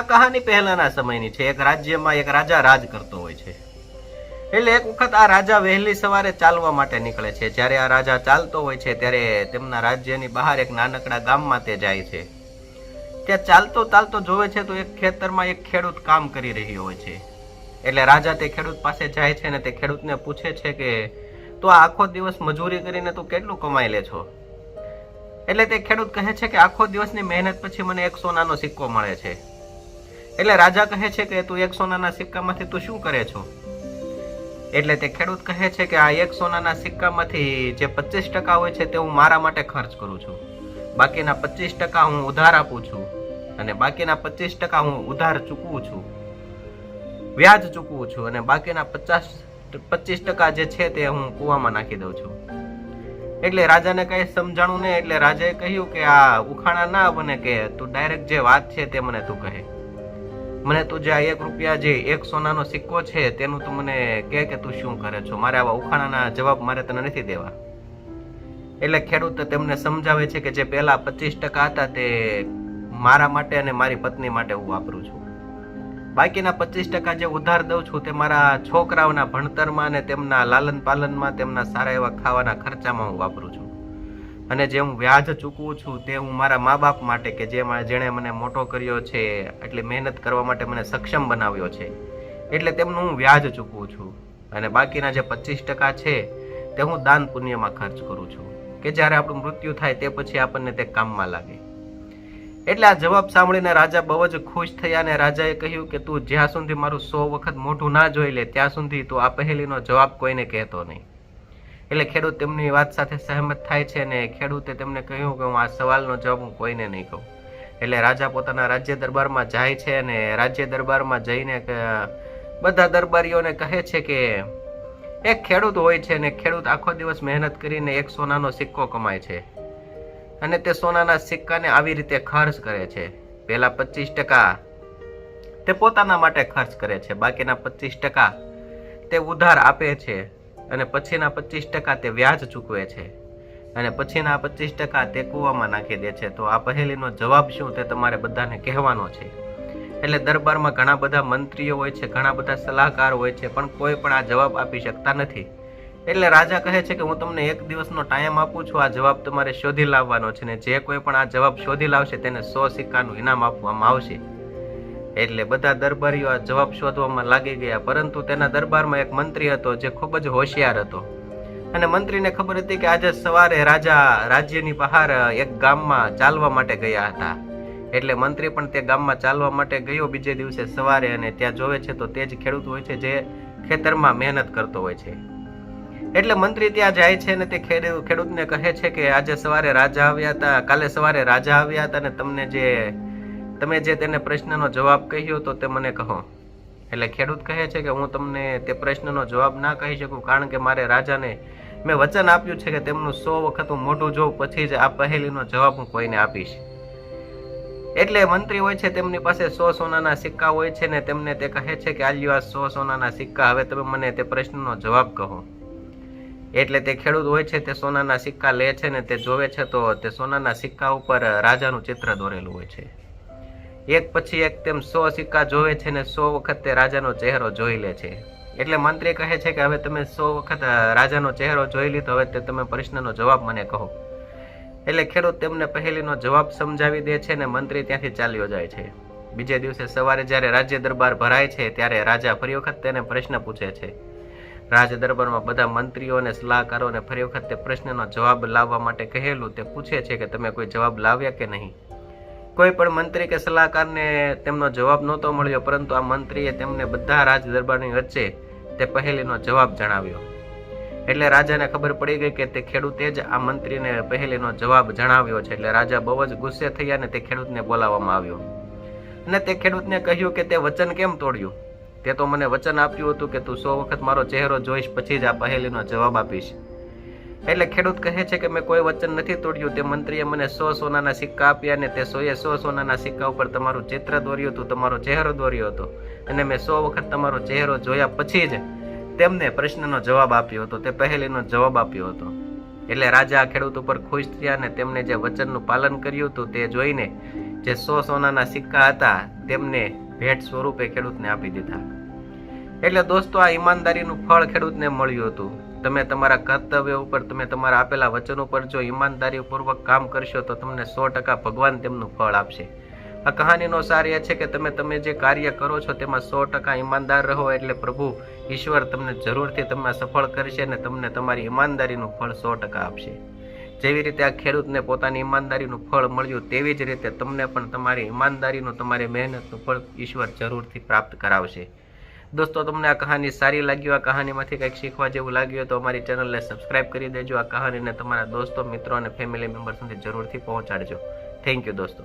આ કહાની પહેલાના સમયની છે. એક રાજ્યમાં એક રાજા રાજ કરતો હોય છે. એટલે એક વખત આ રાજા વહેલી સવારે ચાલવા માટે નીકળે છે. જ્યારે આ રાજા ચાલતો હોય છે, ત્યારે તેમના રાજ્યની બહાર એક નાનકડા ગામમાં તે જાય છે. ત્યાં ચાલતો ચાલતો જોવે છે તો એક ખેતરમાં એક ખેડૂત કામ કરી રહ્યો હોય છે. એટલે રાજા તે ખેડૂત પાસે જાય છે અને તે ખેડૂતને પૂછે છે કે, તો આ આખો દિવસ મજૂરી કરીને તું કેટલું કમાઈ લે છો? એટલે તે ખેડૂત કહે છે કે, આખો દિવસની મહેનત પછી મને એક સોનાનો સિક્કો મળે છે. એટલે રાજા કહે છે કે તું એક સોનાના સિક્કામાંથી તું શું કરે છો? એટલે તે ખેડૂત કહે છે કે આ એક સોનાના સિક્કામાંથી જે પચીસ ટકા હોય છે તે હું મારા માટે ખર્ચ કરું છું. બાકીના પચીસ ટકા હું ઉધાર આપું છું અને બાકીના પચીસ ટકા હું ઉધાર ચૂકવું છું. વ્યાજ ચૂકવું છું અને બાકીના પચાસ પચીસ ટકા જે છે તે હું કૂવામાં નાખી દઉં છું. એટલે રાજાને કઈ સમજાણું નહીં, એટલે રાજાએ કહ્યું કે આ ઉખાણા ના બને કે તું ડાયરેક્ટ જે વાત છે તે મને તું કહે. મને તું જે આ એક રૂપિયા જે એક સોનાનો સિક્કો છે તેનું તું મને કહે કે તું શું કરે છો? મારે આવા ઉખાણાના જવાબ મારે તને નથી દેવા. એટલે ખેડૂત તેમને સમજાવે છે કે જે પહેલા પચીસ ટકા હતા તે મારા માટે અને મારી પત્ની માટે હું વાપરું છું. બાકીના પચીસ ટકા જે ઉધાર દઉં છું તે મારા છોકરાઓના ભણતરમાં અને તેમના લાલન પાલનમાં તેમના સારા એવા ખાવાના ખર્ચામાં હું વાપરું છું. અને જે હું વ્યાજ ચૂકવું છું તે હું મારા મા બાપ માટે કે જે જેણે મને મોટો કર્યો છે, એટલે મહેનત કરવા માટે મને સક્ષમ બનાવ્યો છે, એટલે તેમનું હું વ્યાજ ચૂકવું છું. અને બાકીના જે પચીસ ટકા છે, તે હું દાન પુણ્યમાં ખર્ચ કરું છું. કે જ્યારે આપણું મૃત્યુ થાય તે પછી આપણને તે કામમાં લાગે. એટલે આ જવાબ સાંભળીને રાજા બહુ જ ખુશ થયા અને રાજાએ કહ્યું કે તું જ્યાં સુધી મારું સો વખત મોઢું ના જોઈ લે, ત્યાં સુધી તું આ પહેલીનો જવાબ કોઈને કહેતો નહીં. એટલે ખેડૂત તેમની વાત સાથે સહેમત થાય છે અને ખેડૂતે તેમને કહ્યું કે હું આ સવાલનો જવાબ હું કોઈને નહીં કહું. એટલે રાજા પોતાના રાજ્ય દરબારમાં જાય છે અને રાજ્ય દરબારમાં જઈને બધા દરબારીઓને કહે છે કે એક ખેડૂત હોય છે અને ખેડૂત આખો દિવસ મહેનત કરીને એક સોનાનો સિક્કો કમાય છે. અને તે સોનાના સિક્કાને આવી રીતે ખર્ચ કરે છે. પહેલા પચીસ ટકા તે પોતાના માટે ખર્ચ કરે છે. બાકીના પચીસ ટકા તે ઉધાર આપે છે. અને પછીના પચીસ ટકા તે વ્યાજ ચૂકવે છે. અને પછીના પચીસ ટકા તે કૂવામાં નાખી દે છે. તો આ પહેલીનો જવાબ શું તે તમારે બધાને કહેવાનો છે. એટલે દરબારમાં ઘણા બધા મંત્રીઓ હોય છે, ઘણા બધા સલાહકાર હોય છે, પણ કોઈ પણ આ જવાબ આપી શકતા નથી. એટલે રાજા કહે છે કે હું તમને એક દિવસનો ટાઈમ આપું છું. આ જવાબ તમારે શોધી લાવવાનો છે ને જે કોઈ પણ આ જવાબ શોધી લાવશે તેને સો સિક્કાનું ઇનામ આપવામાં આવશે. એટલે બધા દરબારીઓ આ જવાબ શોધવામાં લાગી ગયા, પરંતુ તેના દરબારમાં એક મંત્રી હતો જે ખૂબ જ હોશિયાર હતો. અને મંત્રીને ખબર હતી કે આજે સવારે રાજા રાજ્યની બહાર એક ગામમાં ચાલવા માટે ગયા હતા. એટલે મંત્રી પણ તે ગામમાં ચાલવા માટે ગયો બીજે દિવસે સવારે અને ત્યાં જોવે છે તો તે જ ખેડૂત હોય છે જે ખેતરમાં મહેનત કરતો હોય છે. એટલે મંત્રી ત્યાં જાય છે અને તે ખેડૂ- ખેડૂતને કહે છે કે આજે સવારે રાજા આવ્યા હતા, કાલે સવારે રાજા આવ્યા હતા અને તમને જે તમે જે તેને પ્રશ્નનો જવાબ કહ્યો તો તે મને કહો. એટલે ખેડૂત કહે છે કે હું તમને તે પ્રશ્નનો જવાબ ના કહી શકું કારણ કે મારે રાજાને મેં વચન આપ્યું છે કે તેમનું સો વખત હું મોઢું જોઉં પછી જ આ પહેલીનો જવાબ હું કોઈને આપીશ. એટલે મંત્રી હોય છે તેમની પાસે સો સોનાના સિક્કા હોય છે ને તેમને તે કહે છે કે આલ્યો આ સો સોનાના સિક્કા, હવે તમે મને તે પ્રશ્નનો જવાબ કહો. એટલે તે ખેડૂત હોય છે તે સોનાના સિક્કા લે છે ને તે જોવે છે તો તે સોનાના સિક્કા ઉપર રાજાનું ચિત્ર દોરેલું હોય છે. એક પછી એક તેમ સો સિક્કા જોવે છે ને સો વખત તે રાજાનો ચહેરો જોઈ લે છે. એટલે મંત્રી કહે છે કે હવે તમે સો વખત રાજાનો ચહેરો જોઈ લીધો, હવે તે તમે પ્રશ્નનો જવાબ મને કહો. એટલે ખેડૂત તેમને પહેલીનો જવાબ સમજાવી દે છે ને મંત્રી ત્યાંથી ચાલ્યો જાય છે. બીજે દિવસે સવારે જ્યારે રાજ્ય દરબાર ભરાય છે, ત્યારે રાજા ફરી વખત તેને પ્રશ્ન પૂછે છે. રાજ દરબારમાં બધા મંત્રીઓ અને સલાહકારોને ફરી વખત તે પ્રશ્નનો જવાબ લાવવા માટે કહેલું, તે પૂછે છે કે તમે કોઈ જવાબ લાવ્યા કે નહીં? કોઈ પણ મંત્રી કે સલાહકારને તેમનો જવાબ નહોતો મળ્યો, પરંતુ આ મંત્રીએ તેમને બધા રાજ દરબારની વચ્ચે તે પહેલીનો જવાબ જણાવ્યો. એટલે રાજાને ખબર પડી ગઈ કે તે ખેડૂતે જ આ મંત્રીને પહેલીનો જવાબ જણાવ્યો છે. એટલે રાજા બહુ જ ગુસ્સે થયા અને તે ખેડૂતને બોલાવવામાં આવ્યો. અને તે ખેડૂતને કહ્યું કે તે વચન કેમ તોડ્યું? તે તો મને વચન આપ્યું હતું કે તું સો વખત મારો ચહેરો જોઈશ, પછી જ આ પહેલીનો જવાબ આપીશ. એટલે ખેડૂત કહે છે કે મેં કોઈ વચન નથી તોડ્યું. તે મંત્રીએ મને સો સોનાના સિક્કા આપ્યા અને તે સોએ સો સોનાના સિક્કા ઉપર તમારું ચિત્ર દોર્યું હતું, તમારો ચહેરો દોર્યો હતો. અને મેં સો વખત તમારો ચહેરો જોયા પછી જ તેમને પ્રશ્નનો જવાબ આપ્યો હતો. તે પહેલીનો જવાબ આપ્યો હતો. એટલે રાજા ખેડૂત ઉપર ખુશ થયા અને તેમને જે વચનનું પાલન કર્યું હતું તે જોઈને જે સો સોનાના સિક્કા હતા તેમને ભેટ સ્વરૂપે ખેડૂતને આપી દીધા. એટલે દોસ્તો, આ ઈમાનદારીનું ફળ ખેડૂતને મળ્યું હતું. તમે તમારા કર્તવ્ય ઉપર, તમે તમારા આપેલા વચન ઉપર જો ઈમાનદારીપૂર્વક કામ કરશો તો તમને સો ટકા ભગવાન તેમનું ફળ આપશે. આ કહાનીનો સાર એ છે કે તમે તમે જે કાર્ય કરો છો તેમાં સો ટકા ઈમાનદાર રહો એટલે પ્રભુ ઈશ્વર તમને જરૂરથી તમને સફળ કરશે અને તમને તમારી ઈમાનદારીનું ફળ સો ટકા આપશે. જેવી રીતે આ ખેડૂતને પોતાની ઈમાનદારીનું ફળ મળ્યું તેવી જ રીતે તમને પણ તમારી ઈમાનદારીનું, તમારી મહેનતનું ફળ ઈશ્વર જરૂરથી પ્રાપ્ત કરાવશે. દોસ્તો, તમને આ કહાની સારી લાગી આ કહાનીમાંથી કંઈક શીખવા જેવું લાગ્યું તો અમારી ચેનલને સબસ્ક્રાઇબ કરી દેજો. આ કહાનીને તમારા દોસ્તો, મિત્રો અને ફેમિલી મેમ્બર સુધી જરૂરથી પહોંચાડજો. થેન્ક યુ દોસ્તો.